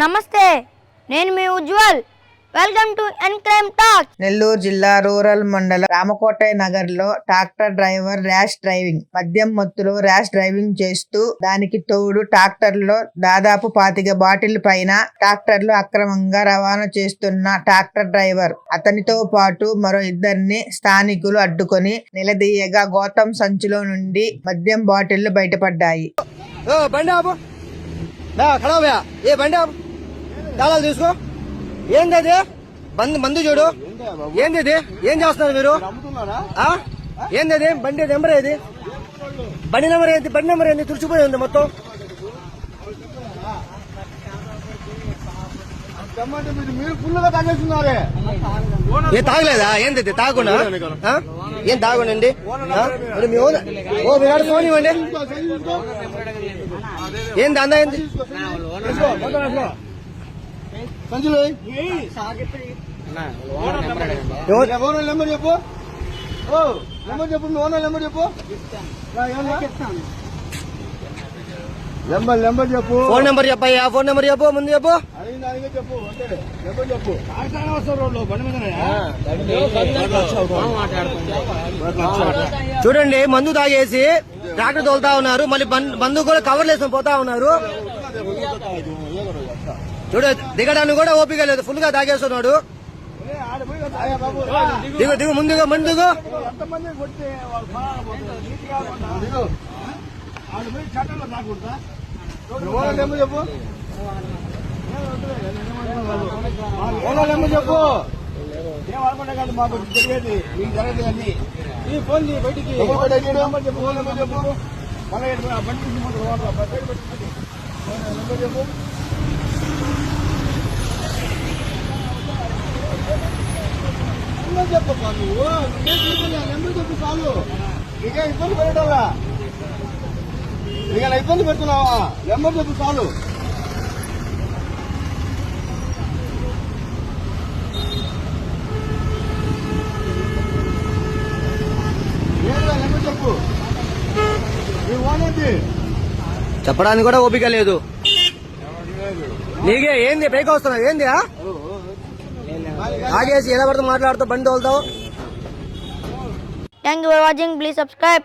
నమస్తే నేను మీ Ujwal. Welcome to N crime talk. Nellore జిల్లా రూరల్ మండలం రామకోటయ్య నగర్లో ట్రాక్టర్ డ్రైవర్ ర్యాష్ డ్రైవింగ్ మద్యం మత్తులో ర్యాష్ డ్రైవింగ్ చేస్తూ దానికి తోడు ట్రాక్టర్లో దాదాపు పాతిక బాటిల్ పైన ట్రాక్టర్లో అక్రమంగా రవాణా చేస్తున్న ట్రాక్టర్ డ్రైవర్. అతనితో పాటు మరో ఇద్దరిని స్థానికులు అడ్డుకొని నిలదీయగా గౌతమ్ సంచిలో నుండి మద్యం బాటిళ్ళు బయటపడ్డాయి. ఓ బండి ఆపు. ఏ బండి ఆపు. తాళాలు తీసుకో. ఏంది అది? మందు మందు చూడు. ఏంది ఇది ఏం చేస్తున్నారు మీరు? ఆ? ఏంది అది? బండి నెంబర్ ఏది? బండి నెంబర్ ఏంది? బండి నెంబర్ ఏంది? తుడిచిపోయి ఉంది మొత్తం. ఏ తాగలేదా? ఏంది ఇది తాగకుండా? ఏం తాగండి మీ ఓన- ఓ మీ ఫోన్ ఇవ్వండి. ఏంది అందా ఏంది? సంచులు ఎవరు- ఓనర్ నెంబర్ చెప్పు. ఓ నెంబర్ చెప్పు. మీ ఓనర్ నెంబర్ చెప్పు. రా, ఏమన్నా? నెంబర్ నెంబర్ చెప్పు. ఫోన్ నెంబర్ చెప్పయ్యా ఫోన్ నెంబర్ చెప్పు ముందు చెప్పు. అడిగింది అడిగే చెప్పు అంతే. నెంబర్ చెప్పు. చూడండి మందు తాగేసి ట్రాక్టర్ తోలుతా ఉన్నారు. మళ్ళీ బం- మందు కూడా కవర్లు వేసుకొని పోతా ఉన్నారు. చూడు దిగడానికి కూడా ఓపిక లేదు. ఫుల్గా తాగేస్తున్నాడు. దిగు దిగు ముందుగా ముందుగు చెప్పు చెప్పు ఏం కాదు మాకు జరిగేది మీకు జరగదు అన్ని ఈ ఫోన్ బయటికి నెంబర్ చెప్పు ఫోన్ నెంబర్ చెప్పు మళ్ళీ బండి చెప్పు చెప్పప్పా నువ్వు నెంబర్ చెప్పు చాలు నీకే ఇబ్బంది పెట్టాలా నీకు ఇబ్బంది పెడుతున్నావా నెంబర్ చెప్పు చాలు ఏంటా నెంబర్ చెప్పు నీ ఓనేంటి చెప్పడానికి కూడా ఓపిక లేదు. నీకే ఏంది పైకి వస్తున్నావు ఏంది ఆ? ఎలా పడితే మాట్లాడుతూ బండి తోలుతావు. Thank you for watching please subscribe